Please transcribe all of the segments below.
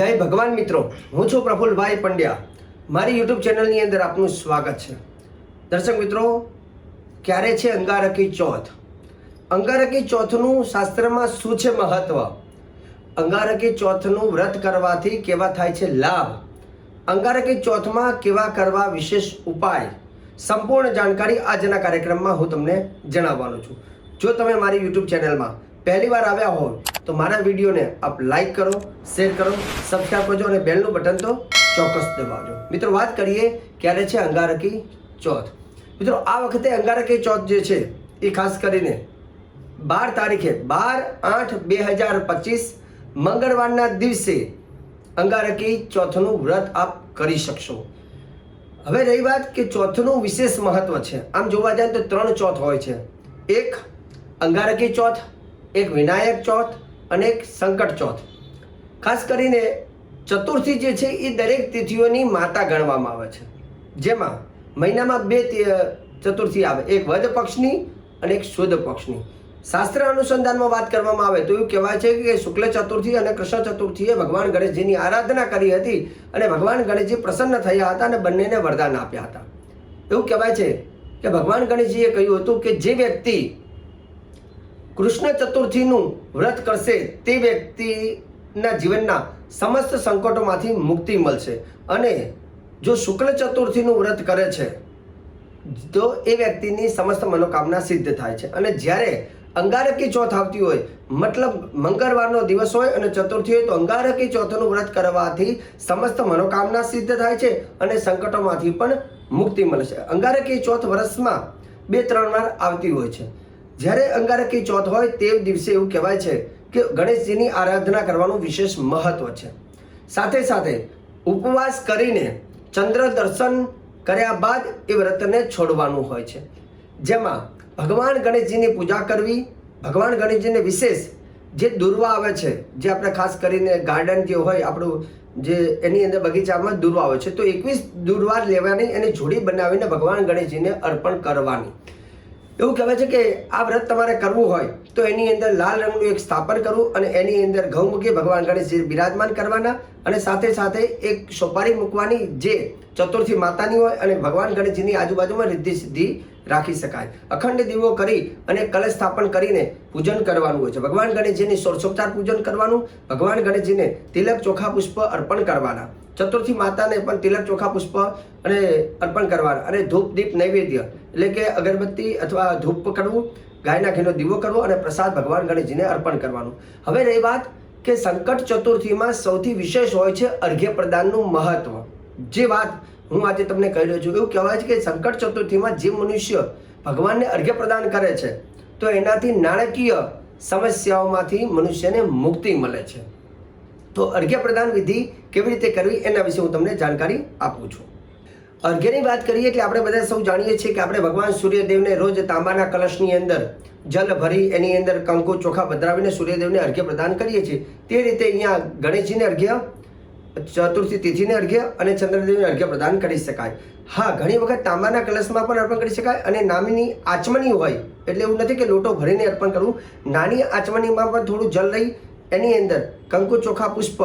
જય ભગવાન મિત્રો. હું છું પ્રફુલભાઈ પંડ્યા. મારી યુટ્યુબ ચેનલની અંદર આપનું સ્વાગત છે. દર્શક મિત્રો, ક્યારે છે અંગારકી ચોથ? અંગારકી ચોથનું શાસ્ત્રમાં શું છે મહત્વ? અંગારકી ચોથનું વ્રત કરવાથી કેવા થાય છે લાભ? અંગારકી ચોથમાં કેવા કરવા વિશેષ ઉપાય? સંપૂર્ણ જાણકારી આજના કાર્યક્રમમાં હું તમને જણાવવાનો છું. જો તમે મારી યુટ્યુબ ચેનલમાં પહેલી વાર આવ્યા હો તો મારા વિડીયોને આપ લાઈક કરો શેર કરો સબસ્ક્રાઈબ કરજો અને બેલનું બટન તો ચોક્કસ દબાવજો. મિત્રો, વાત કરીએ ક્યારે છે અંગારકી ચોથ? મિત્રો, આ વખતે અંગારકી ચોથ જે છે, એ ખાસ કરીને બાર તારીખે, બાર આઠ બે હજાર પચીસ મંગળવારના દિવસે અંગારકી ચોથનું વ્રત આપ કરી શકશો. હવે રહી વાત કે ચોથનું વિશેષ મહત્વ છે. આમ જોવા જાય તો ત્રણ ચોથ હોય છે. એક અંગારકી ચોથ એક વિનાયક ચોથ અને એક સંકટ ચોથ. ખાસ કરીને ચતુર્થી જે છે એ દરેક તિથિઓની માતા ગણવામાં આવે છે. જેમાં મહિનામાં બે ચતુર્થી આવે. એક વદ પક્ષની અને એક શુદ્ધ પક્ષની. શાસ્ત્ર અનુસંધાનમાં વાત કરવામાં આવે તો એવું કહેવાય છે કે શુક્લ ચતુર્થી અને કૃષ્ણ ચતુર્થીએ ભગવાન ગણેશજીની આરાધના કરી હતી અને ભગવાન ગણેશજી પ્રસન્ન થયા હતા અને બંનેને વરદાન આપ્યા હતા. એવું કહેવાય છે કે ભગવાન ગણેશજીએ કહ્યું હતું કે જે વ્યક્તિ કૃષ્ણ ચતુર્થીનું વ્રત કરશે તે વ્યક્તિના જીવનના સમસ્ત સંકટોમાંથી મુક્તિ મળશે. અને જો શુક્લ ચતુર્થીનું વ્રત કરે છે, તો એ વ્યક્તિની સમસ્ત મનોકામના સિદ્ધ થાય છે. અને જ્યારે અંગારકી ચોથ આવતી હોય, મતલબ મંગળવારનો દિવસ હોય અને ચતુર્થી હોય, તો અંગારકી ચોથનું વ્રત કરવાથી સમસ્ત મનોકામના સિદ્ધ થાય છે અને સંકટોમાંથી પણ મુક્તિ મળે છે. અંગારકી ચોથ વર્ષમાં બે, ત્રણ વાર આવતી હોય છે. જ્યારે અંગારકી ચોથ હોય તે દિવસે એવું કહેવાય છે કે ગણેશજીની આરાધના કરવાનું વિશેષ મહત્વ છે. સાથે સાથે ઉપવાસ કરીને ચંદ્ર દર્શન કર્યા બાદ એ વ્રતને છોડવાનું હોય છે. જેમાં ભગવાન ગણેશજીની પૂજા કરવી, ભગવાન ગણેશજીને વિશેષ જે દુર્વા આવે છે, જે આપણે ખાસ કરીને ગાર્ડન જે હોય, આપણું જે એની અંદર બગીચામાં દુર્વા આવે છે, તો એકવીસ દુર્વા લેવાની અને જોડી બનાવીને ભગવાન ગણેશજીને અર્પણ કરવાની. એવું કહેવાય છે કે આ વ્રત તમારે કરવું હોય, તો એની અંદર લાલ રંગનું એક સ્થાપન કરવું અને એની અંદર ગૌમુખી ભગવાન ગણેશજી બિરાજમાન કરવાના અને સાથે સાથે એક સોપારી મૂકવાની જે ચતુર્થી માતાની હોય અને ભગવાન ગણેશજીની આજુબાજુમાં રિદ્ધિ સિદ્ધિ રાખી શકાય. અખંડ દીવો કરી અને કલશ સ્થાપન કરીને પૂજન કરવાનું હોય છે. ભગવાન ગણેશજીની સોરસોપચાર પૂજન કરવાનું, ભગવાન ગણેશજીને તિલક ચોખા પુષ્પ અર્પણ કરવાના. ચતુર્થી માતાને પણ તિલક ચોખા પુષ્પ અને અર્પણ કરવાના અને ધૂપ, દીપ, નૈવેદ્ય એટલે કે અગરબત્તી અથવા ધૂપ કરવું ગાયના ઘીનો દીવો કરવો અને પ્રસાદ ભગવાન ગણેશજીને અર્પણ કરવાનું. હવે રહી વાત કે સંકટ ચતુર્થીમાં સૌથી વિશેષ હોય છે અર્ઘ્ય પ્રદાનનું મહત્વ. જે વાત હું આજે તમને કહી રહ્યો છું એવું કહેવાય છે કે સંકટ ચતુર્થીમાં જે મનુષ્ય ભગવાનને અર્ઘ્ય પ્રદાન કરે છે, તો એનાથી નાણાકીય સમસ્યાઓમાંથી મનુષ્યને મુક્તિ મળે છે. તો અર્ઘ્ય પ્રદાન વિધિ કેવી રીતે કરવી એના વિશે હું તમને જાણકારી આપું છું. અર્ઘ્યની વાત કરીએ એટલે આપણે બધા સૌ જાણીએ છીએ કે આપણે ભગવાન સૂર્યદેવને રોજ તાંબાના કલશની અંદર જલ ભરી, એની અંદર કંકુ ચોખા પધરાવીને સૂર્યદેવને અર્ઘ્ય પ્રદાન કરીએ છીએ. તે રીતે અહીંયા ગણેશજીને અર્ઘ્ય ચતુર્થી તિથિને અર્ઘ્ય અને ચંદ્રદેવને અર્ઘ્ય પ્રદાન કરી શકાય. હા, ઘણી વખત તાંબાના કલશમાં પણ અર્પણ કરી શકાય અને નામીની આચમની હોય, એટલે એવું નથી કે લોટો ભરીને અર્પણ કરવું. નાની આચમનીમાં પણ થોડું જલ લઈ એની અંદર કંકુ ચોખા પુષ્પ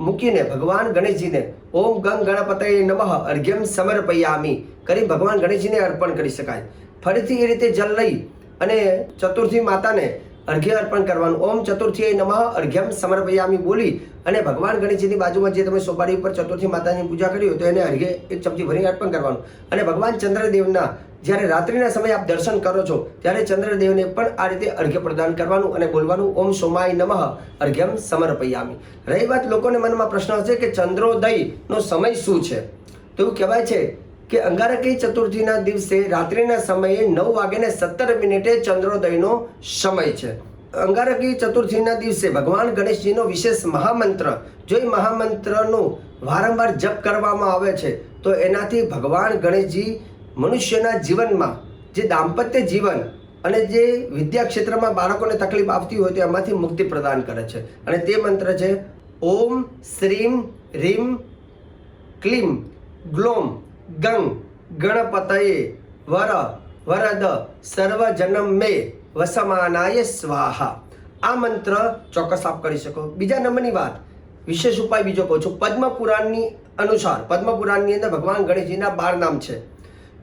મૂકીને ભગવાન ગણેશજીને ઓમ ગંગ ગણપતય નમઃ અર્ઘ્યમ સમર્પયામી કરી ભગવાન ગણેશજીને અર્પણ કરી શકાય. ફરીથી એ રીતે જલ લઈ અને ચતુર્થી માતાને અર્ઘ્ય અર્પણ કરવાનું. ઓમ ચતુર્થી નમઃ, અર્ઘ્યમ સમર્પયામી બોલી. અને ભગવાન ગણેશજીની બાજુમાં જે તમે સોપારી ઉપર ચતુર્થી માતાની પૂજા કરી હોય તો એને અર્ઘ્ય એક ચમચી ભરીને અર્પણ કરવાનું. અને ભગવાન ચંદ્રદેવના જ્યારે રાત્રિના સમયે આપ દર્શન કરો છો, ત્યારે ચંદ્રદેવને પણ આ રીતે અર્ઘ્ય પ્રદાન કરવાનું અને બોલવાનું. ઓમ સોમાય નમઃ, અર્ઘ્યમ સમર્પયામી. રહી વાત લોકોને મનમાં પ્રશ્ન હશે કે ચંદ્રોદયનો સમય શું છે? તો એવું કહેવાય છે કે અંગારકી ચતુર્થીના દિવસે રાત્રિના સમયે નવ વાગ્યાને સત્તર મિનિટે ચંદ્રોદયનો સમય છે. અંગારકી ચતુર્થીના દિવસે ભગવાન ગણેશજીનો વિશેષ મહામંત્ર, જો એ મહામંત્રનું વારંવાર જપ કરવામાં આવે છે, તો એનાથી ભગવાન ગણેશજી મનુષ્યના જીવનમાં જે દાંપત્ય જીવન અને જે વિદ્યા ક્ષેત્રમાં બાળકોને તકલીફ આવતી હોય તો એમાંથી મુક્તિ પ્રદાન કરે છે. અને તે મંત્ર છે, ઓમ શ્રીમ, રીમ, ક્લીમ, ગ્લોમ. ગંગ ગણપતયે વર, વરદ સર્વજનમ મે વસમાનાય સ્વાહા. આ મંત્ર ચોક્કસ આપ કરી શકો. બીજા નંબરની વાત, વિશેષ ઉપાય બીજો કહું છું. પદ્મ પુરાણની અનુસાર પદ્મ પુરાણની અંદર ભગવાન ગણેશજીના બાર નામ છે.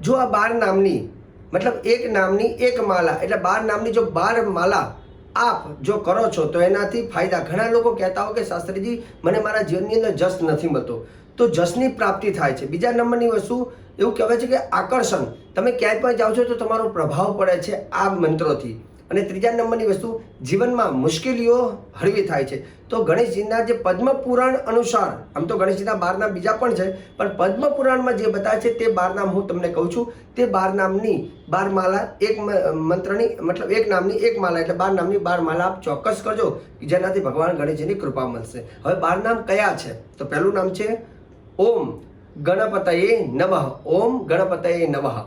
જો આ બાર નામની, મતલબ એક નામની એક માલા, એટલે બાર નામની જો બાર માલા આપ જો કરો છો, તો એનાથી ફાયદા. ઘણા લોકો કહેતા હોય કે શાસ્ત્રીજી, મને મારા જીવનની અંદર જસ નથી મળતો. તો જસની પ્રાપ્તિ થાય છે. બીજા નંબરની વસ્તુ એવું કહેવાય છે કે આકર્ષણ. તમે ક્યાંય પણ જાઓ છો તો તમારો પ્રભાવ પડે છે આ મંત્રોથી. અને ત્રીજા નંબરની વસ્તુ, જીવનમાં મુશ્કેલીઓ હળવી થાય છે. તો ગણેશજીના જે પદ્મપુરાણ અનુસાર, આમ તો ગણેશજીના બાર નામ બીજા પણ છે, પણ પદ્મપુરાણમાં જે બતાવે છે તે બાર નામ હું તમને કહું છું. તે બાર નામની બાર માલા, એક મંત્રની, મતલબ એક નામની એક માલા, એટલે બાર નામની બાર માલા આપ ચોક્કસ કરજો જેનાથી ભગવાન ગણેશજીની કૃપા મળશે. હવે બાર નામ કયા છે? તો પહેલું નામ છે ઓમ ગણપતયે નમઃ ઓમ ગણપતયે નમઃ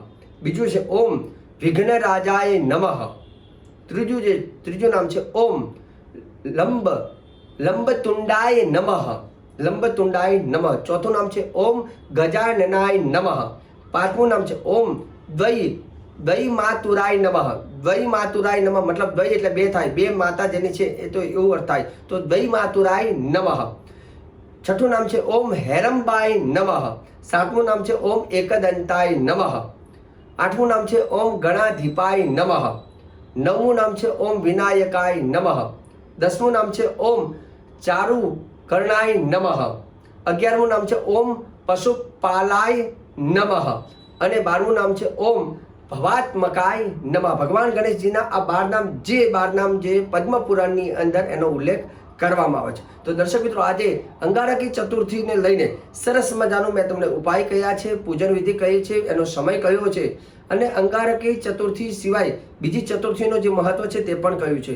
બીજું છે ઓમ વિઘ્નરાજાય નમઃ ત્રીજું જે ત્રીજું નામ છે ઓમ લંબ લંબતુંડાય નમઃ લંબતુંડાય નમઃ ચોથું નામ છે ઓમ ગજાનનાય નમઃ પાંચમું નામ છે ઓમ દ્વૈ દ્વૈ માતુરાય નમઃ દ્વૈ માતુરાય નમઃ મતલબ દ્વૈ એટલે બે થાય. બે માતા જેની છે એ તો એવું અર્થ થાય તો દ્વૈ માતુરાય નમઃ. છઠ્ઠું નામ છે ઓમ હેરંબાય નમઃ. સાતમું નામ છે ઓમ એકદંતાય નમઃ. આઠમું નામ છે ઓમ ગણાધિપાય નમઃ. નવમું નામ છે ઓમ વિનાયકાય નમઃ. દસમું નામ છે ઓમ ચારુ કર્ણાય નમઃ. અગિયારમું નામ છે ઓમ પશુપાલાય નમઃ. અને બારમું નામ છે ઓમ ભવાત્મકાય નમઃ. ભગવાન ગણેશજીના આ બાર નામ, જે બાર નામ જે પદ્મ પુરાણની અંદર એનો ઉલ્લેખ કરવામાં આવે છે. તો દર્શક મિત્રો, આજે અંગારકી ચતુર્થીને લઈને સરસ મજાનો મેં તમને ઉપાય કયા છે, પૂજન વિધિ કઈ છે, એનો સમય કયો છે અને અંગારકી ચતુર્થી સિવાય બીજી ચતુર્થીનો જે મહત્વ છે તે પણ કહ્યું છે.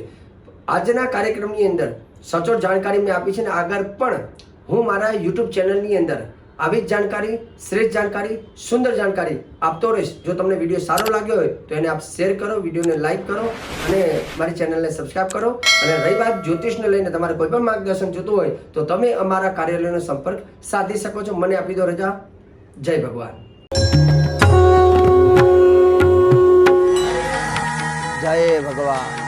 આજના કાર્યક્રમની અંદર સચોટ જાણકારી મેં આપી છે ને આગળ પણ હું મારા યુટ્યુબ ચેનલની અંદર આવી જ જાણકારી, શ્રેષ્ઠ જાણકારી, સુંદર જાણકારી આપતો રહીશ. જો તમને વીડિયો સારો લાગ્યો હોય, તો એને આપ શેર કરો, વિડીયોને લાઈક કરો અને મારી ચેનલને સબસ્ક્રાઈબ કરો. અને રહી વાત જ્યોતિષને લઈને તમારે કોઈ પણ માર્ગદર્શન જોતું હોય, તો તમે અમારા કાર્યાલયનો સંપર્ક સાધી શકો છો. મને આપી દો રજા. જય ભગવાન. જય ભગવાન.